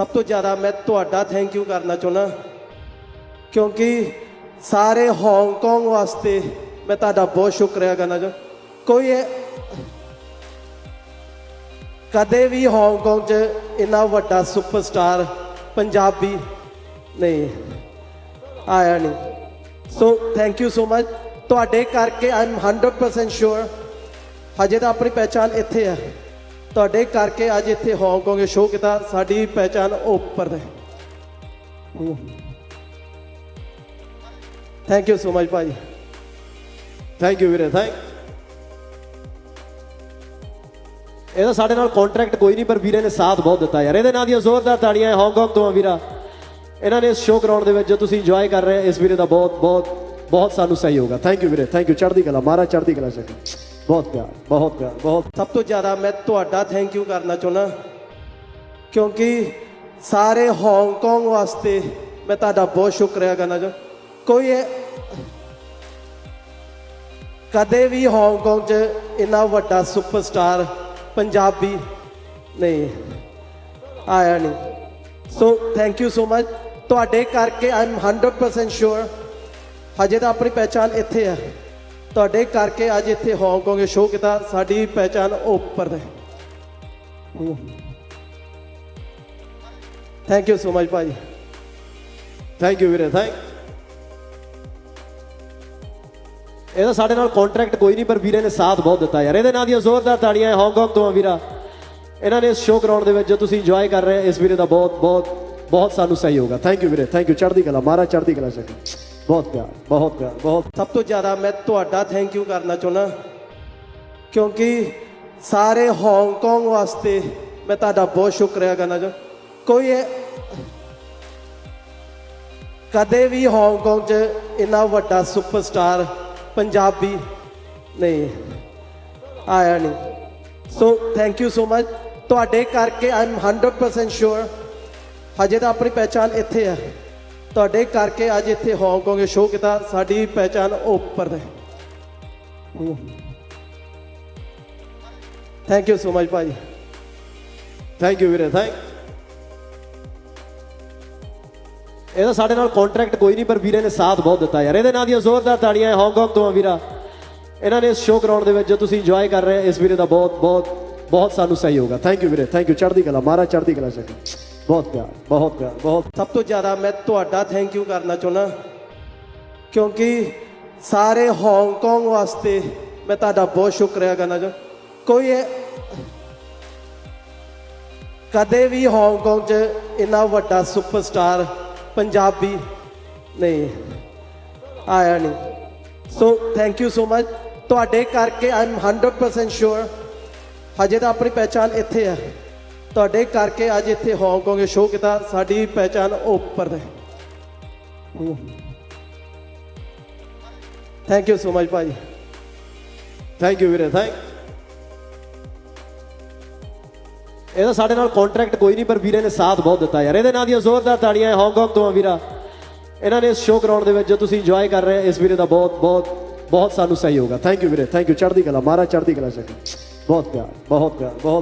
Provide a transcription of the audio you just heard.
ਸਭ ਤੋਂ ਜ਼ਿਆਦਾ ਮੈਂ ਤੁਹਾਡਾ ਥੈਂਕ ਯੂ ਕਰਨਾ ਚਾਹੁੰਦਾ। ਕਿਉਂਕਿ ਸਾਰੇ ਹਾਂਗਕਾਂਗ ਵਾਸਤੇ ਮੈਂ ਤੁਹਾਡਾ ਬਹੁਤ ਸ਼ੁਕਰੀਆ ਕਰਨਾ ਚਾਹੁੰਦਾ। ਕੋਈ ਕਦੇ ਵੀ ਹਾਂਗਕਾਂਗ 'ਚ ਇੰਨਾ ਵੱਡਾ ਸੁਪਰਸਟਾਰ ਪੰਜਾਬੀ ਨਹੀਂ, ਆਇਆ ਨਹੀਂ। So thank you so much ਤੁਹਾਡੇ ਕਰਕੇ ਆਈ ਐਮ 100% ਸ਼ੋਰ ਹਜੇ ਤਾਂ ਆਪਣੀ ਪਹਿਚਾਨ ਇੱਥੇ ਹੈ। ਤੁਹਾਡੇ ਕਰਕੇ ਅੱਜ ਇੱਥੇ ਹਾਂਗਕਾਂਗ ਸ਼ੋਅ ਕੀਤਾ। ਸਾਡੀ ਪਹਿਚਾਨ ਉੱਪਰ ਹੈ। ਥੈਂਕ ਯੂ ਸੋ ਮਚ ਭਾਈ ਥੈਂਕ ਯੂ ਵੀਰੇ ਥੈਂਕ ਇਹਦਾ ਸਾਡੇ ਨਾਲ ਕੰਟਰੈਕਟ ਕੋਈ ਨਹੀਂ ਪਰ ਵੀਰੇ ਨੇ ਸਾਥ ਬਹੁਤ ਦਿੱਤਾ ਯਾਰ। ਇਹਦੇ ਨਾਂ ਦੀਆਂ ਜ਼ੋਰਦਾਰ ਤਾੜੀਆਂ ਹਾਂਗਕਾਂਗ ਤੋਂ ਵੀਰਾ। ਇਹਨਾਂ ਨੇ ਇਸ ਸ਼ੋਅ ਕਰਾਉਣ ਦੇ ਵਿੱਚ ਜੋ ਤੁਸੀਂ ਇੰਜੋਏ ਕਰ ਰਹੇ ਹੋ ਇਸ ਵੀਰੇ ਦਾ ਬਹੁਤ ਬਹੁਤ ਬਹੁਤ ਸਾਨੂੰ ਸਹਿਯੋਗ ਆ। ਥੈਂਕ ਯੂ ਵੀਰੇ ਥੈਂਕ ਯੂ ਚੜ੍ਹਦੀ ਕਲਾ ਮਾਰਾ ਚੜ੍ਹਦੀ ਕਲਾ ਚੱਕ ਬਹੁਤ ਪਿਆਰ ਬਹੁਤ ਪਿਆਰ ਬਹੁਤ ਸਭ ਤੋਂ ਜ਼ਿਆਦਾ ਮੈਂ ਤੁਹਾਡਾ ਥੈਂਕ ਯੂ ਕਰਨਾ ਚਾਹੁੰਦਾ ਕਿਉਂਕਿ ਸਾਰੇ ਹਾਂਗਕਾਂਗ ਵਾਸਤੇ ਮੈਂ ਤੁਹਾਡਾ ਬਹੁਤ ਸ਼ੁਕਰੀਆ ਕਰਨਾ ਚਾਹੁੰਦਾ ਕੋਈ ਇਹ- ਕਦੇ ਵੀ ਹਾਂਗਕਾਂਗ 'ਚ ਇੰਨਾ ਵੱਡਾ ਸੁਪਰਸਟਾਰ ਪੰਜਾਬੀ ਨਹੀਂ ਆਇਆ ਨਹੀਂ so thank you so much ਤੁਹਾਡੇ ਕਰਕੇ ਆਈ ਐਮ 100% ਸ਼ੋਰ ਹਜੇ ਤਾਂ ਆਪਣੀ ਪਹਿਚਾਨ ਇੱਥੇ ਹੈ ਤੁਹਾਡੇ ਕਰਕੇ ਅੱਜ ਇੱਥੇ ਹਾਂਗਕਾਂਗ ਸ਼ੋਅ ਕੀਤਾ। ਸਾਡੀ ਪਹਿਚਾਨ ਉੱਪਰ ਹੈ ਥੈਂਕ ਯੂ ਸੋ ਮਚ ਭਾਈ ਥੈਂਕ ਯੂ ਵੀਰੇ ਥੈਂਕ ਇਹਦਾ ਸਾਡੇ ਨਾਲ ਕੰਟਰੈਕਟ ਕੋਈ ਨਹੀਂ, ਪਰ ਵੀਰੇ ਨੇ ਸਾਥ ਬਹੁਤ ਦਿੱਤਾ ਯਾਰ। ਇਹਦੇ ਨਾਲ ਦੀਆਂ ਜ਼ੋਰਦਾਰ ਤਾੜੀਆਂ ਹਾਂਗਕਾਂਗ ਤੋਂ ਆ ਵੀਰਾ। ਇਹਨਾਂ ਨੇ ਇਸ ਸ਼ੋਅ ਕਰਾਉਣ ਦੇ ਵਿੱਚ ਜੋ ਤੁਸੀਂ ਇੰਜੋਏ ਕਰ ਰਹੇ ਇਸ ਵੀਰੇ ਦਾ ਬਹੁਤ ਬਹੁਤ ਬਹੁਤ ਸਾਨੂੰ ਸਹਿਯੋਗ ਆ। ਥੈਂਕ ਯੂ ਵੀਰੇ ਥੈਂਕ ਯੂ ਚੜ੍ਹਦੀ ਕਲਾ, ਮਹਾਰਾਜ ਚੜ੍ਹਦੀ ਕਲਾ ਚੱਕ ਬਹੁਤ ਪਿਆਰ ਬਹੁਤ ਪਿਆਰ ਬਹੁਤ ਸਭ ਤੋਂ ਜ਼ਿਆਦਾ ਮੈਂ ਤੁਹਾਡਾ ਥੈਂਕ ਯੂ ਕਰਨਾ ਚਾਹੁੰਦਾ ਕਿਉਂਕਿ ਸਾਰੇ ਹਾਂਗਕਾਂਗ ਵਾਸਤੇ ਮੈਂ ਤੁਹਾਡਾ ਬਹੁਤ ਸ਼ੁਕਰੀਆ ਕਰਨਾ ਚਾਹੁੰਦਾ ਕੋਈ ਇਹ- ਕਦੇ ਵੀ ਹਾਂਗਕਾਂਗ 'ਚ ਇੰਨਾ ਵੱਡਾ ਸੁਪਰਸਟਾਰ ਪੰਜਾਬੀ ਨਹੀਂ ਆਇਆ ਨਹੀਂ so thank you so much ਤੁਹਾਡੇ ਕਰਕੇ ਆਈ ਐਮ 100% ਸ਼ੋਰ ਹਜੇ ਤਾਂ ਆਪਣੀ ਪਹਿਚਾਨ ਇੱਥੇ ਹੈ ਤੁਹਾਡੇ ਕਰਕੇ ਅੱਜ ਇੱਥੇ ਹਾਂਗਕਾਂਗ ਸ਼ੋਅ ਕੀਤਾ। ਸਾਡੀ ਪਹਿਚਾਨ ਉੱਪਰ ਹੈ ਥੈਂਕ ਯੂ ਸੋ ਮਚ ਭਾਈ ਥੈਂਕ ਯੂ ਵੀਰੇ ਥੈਂਕ ਇਹਦਾ ਸਾਡੇ ਨਾਲ ਕੰਟਰੈਕਟ ਕੋਈ ਨਹੀਂ, ਪਰ ਵੀਰੇ ਨੇ ਸਾਥ ਬਹੁਤ ਦਿੱਤਾ ਯਾਰ। ਇਹਦੇ ਨਾਂ ਦੀਆਂ ਜ਼ੋਰਦਾਰ ਤਾੜੀਆਂ ਹਾਂਗਕਾਂਗ ਤੋਂ ਆ ਵੀਰਾ। ਇਹਨਾਂ ਨੇ ਇਸ ਸ਼ੋਅ ਕਰਾਉਣ ਦੇ ਵਿੱਚ ਜੋ ਤੁਸੀਂ ਇੰਜੋਏ ਕਰ ਰਹੇ ਇਸ ਵੀਰੇ ਦਾ ਬਹੁਤ ਬਹੁਤ ਬਹੁਤ ਸਾਨੂੰ ਸਹਿਯੋਗ ਆ। ਥੈਂਕ ਯੂ ਵੀਰੇ ਥੈਂਕ ਯੂ ਚੜ੍ਹਦੀ ਕਲਾ, ਮਹਾਰਾਜ ਚੜ੍ਹਦੀ ਕਲਾ ਚੱਕ ਬਹੁਤ ਪਿਆਰ ਬਹੁਤ ਪਿਆਰ ਬਹੁਤ ਸਭ ਤੋਂ ਜ਼ਿਆਦਾ ਮੈਂ ਤੁਹਾਡਾ ਥੈਂਕ ਯੂ ਕਰਨਾ ਚਾਹੁੰਦਾ ਕਿਉਂਕਿ ਸਾਰੇ ਹਾਂਗਕਾਂਗ ਵਾਸਤੇ ਮੈਂ ਤੁਹਾਡਾ ਬਹੁਤ ਸ਼ੁਕਰੀਆ ਕਰਨਾ ਚਾਹੁੰਦਾ ਕੋਈ ਇਹ- ਕਦੇ ਵੀ ਹਾਂਗਕਾਂਗ 'ਚ ਇੰਨਾ ਵੱਡਾ ਸੁਪਰਸਟਾਰ ਪੰਜਾਬੀ ਨਹੀਂ ਆਇਆ ਨਹੀਂ so thank you so much ਤੁਹਾਡੇ ਕਰਕੇ ਆਈ ਐਮ 100% ਸ਼ੋਰ ਹਜੇ ਤਾਂ ਆਪਣੀ ਪਹਿਚਾਨ ਇੱਥੇ ਹੈ ਤੁਹਾਡੇ ਕਰਕੇ ਅੱਜ ਇੱਥੇ ਹਾਂਗਕਾਂਗ ਸ਼ੋਅ ਕੀਤਾ। ਸਾਡੀ ਪਹਿਚਾਨ ਉੱਪਰ ਹੈ ਥੈਂਕ ਯੂ ਸੋ ਮਚ ਭਾਈ ਥੈਂਕ ਯੂ ਵੀਰੇ ਥੈਂਕ ਇਹਦਾ ਸਾਡੇ ਨਾਲ ਕੰਟਰੈਕਟ ਕੋਈ ਨਹੀਂ, ਪਰ ਵੀਰੇ ਨੇ ਸਾਥ ਬਹੁਤ ਦਿੱਤਾ ਯਾਰ। ਇਹਦੇ ਨਾਂ ਦੀਆਂ ਜ਼ੋਰਦਾਰ ਤਾੜੀਆਂ ਹਾਂਗਕਾਂਗ ਤੋਂ ਆ ਵੀਰਾ। ਇਹਨਾਂ ਨੇ ਇਸ ਸ਼ੋਅ ਕਰਾਉਣ ਦੇ ਵਿੱਚ ਜੋ ਤੁਸੀਂ ਇੰਜੋਏ ਕਰ ਰਹੇ ਇਸ ਵੀਰੇ ਦਾ ਬਹੁਤ ਬਹੁਤ ਬਹੁਤ ਸਾਨੂੰ ਸਹਿਯੋਗ ਆ। ਥੈਂਕ ਯੂ ਵੀਰੇ ਥੈਂਕ ਯੂ ਚੜ੍ਹਦੀ ਕਲਾ, ਮਹਾਰਾਜ ਚੜ੍ਹਦੀ ਕਲਾ ਚੱਕ ਬਹੁਤ ਪਿਆਰ ਬਹੁਤ ਪਿਆਰ, ਬਹੁਤ